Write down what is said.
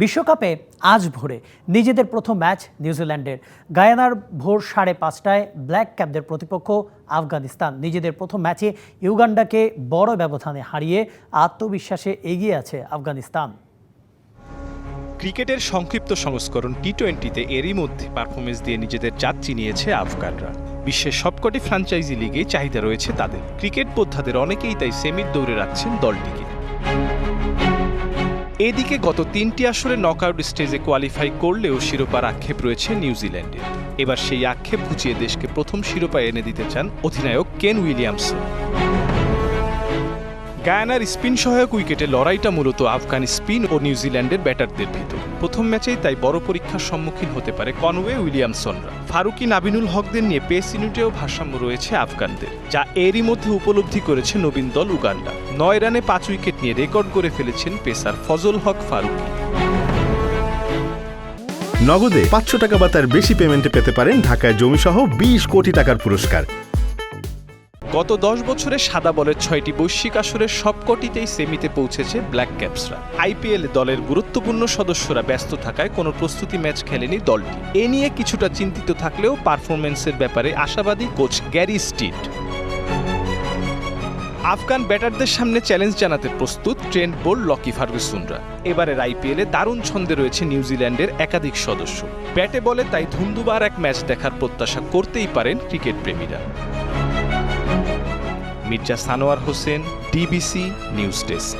বিশ্বকাপে আজ ভোরে নিজেদের প্রথম ম্যাচ নিউজিল্যান্ডের। গায়ানার ভোর সাড়ে পাঁচটায় ব্ল্যাক ক্যাপদের প্রতিপক্ষ আফগানিস্তান। নিজেদের প্রথম ম্যাচে ইউগান্ডাকে বড় ব্যবধানে হারিয়ে আত্মবিশ্বাসে এগিয়ে আছে আফগানিস্তান। ক্রিকেটের সংক্ষিপ্ত সংস্করণ টি টোয়েন্টিতে এরই মধ্যে পারফরমেন্স দিয়ে নিজেদের জাত চিনিয়েছে আফগানরা। বিশ্বের সবকটি ফ্র্যাঞ্চাইজি লিগে চাহিদা রয়েছে তাদের। ক্রিকেট বোদ্ধাদের অনেকেই তাই সেমির দৌড়ে রাখছেন দলটিকে। এদিকে গত তিনটি আসরে নকআউট স্টেজে কোয়ালিফাই করলেও শিরোপার আক্ষেপ রয়েছে নিউজিল্যান্ডের। এবার সেই আক্ষেপ ঘুচিয়ে দেশকে প্রথম শিরোপা এনে দিতে চান অধিনায়ক কেন উইলিয়ামসন। গায়ানার স্পিন সহায়ক উইকেটে লড়াইটা মূলত আফগান স্পিন ও নিউজিল্যান্ডের ব্যাটারদের ভিতর। প্রথম ম্যাচেই তাই বড় পরীক্ষার সম্মুখীন হতে পারে কনওয়ে উইলিয়ামসনরা। ফারুকি নাবিনুল হকদের নিয়ে পেস ইউনিটেও ভারসাম্য রয়েছে আফগানদের, যা এরই মধ্যে উপলব্ধি করেছে নবীন দল উগান্ডা। নয় রানে পাঁচ উইকেট নিয়ে রেকর্ড করে ফেলেছেন পেসার ফজল হক ফারুকি। নগদে পাঁচশো টাকা বা তার বেশি পেমেন্টে পেতে পারেন ঢাকায় জমিসহ বিশ কোটি টাকার পুরস্কার। গত দশ বছরে সাদা বলের ছয়টি বৈশ্বিক আসরের সবকটিতেই সেমিতে পৌঁছেছে ব্ল্যাক ক্যাপসরা। আইপিএল দলের গুরুত্বপূর্ণ সদস্যরা ব্যস্ত থাকায় কোনো প্রস্তুতি ম্যাচ খেলেনি দলটি। এ নিয়ে কিছুটা চিন্তিত থাকলেও পারফরমেন্সের ব্যাপারে আশাবাদী কোচ গ্যারি স্টিট আফগান ব্যাটারদের সামনে চ্যালেঞ্জ জানাতে প্রস্তুত ট্রেন্ড বোল্ড লকি ফার্গুসনরা। এবারের আইপিএলে দারুণ ছন্দে রয়েছে নিউজিল্যান্ডের একাধিক সদস্য। ব্যাটে বলে তাই ধুন্দুবার এক ম্যাচ দেখার প্রত্যাশা করতেই পারেন cricket প্রেমীরা। Mirza Sanowar Hossain DBC news desk.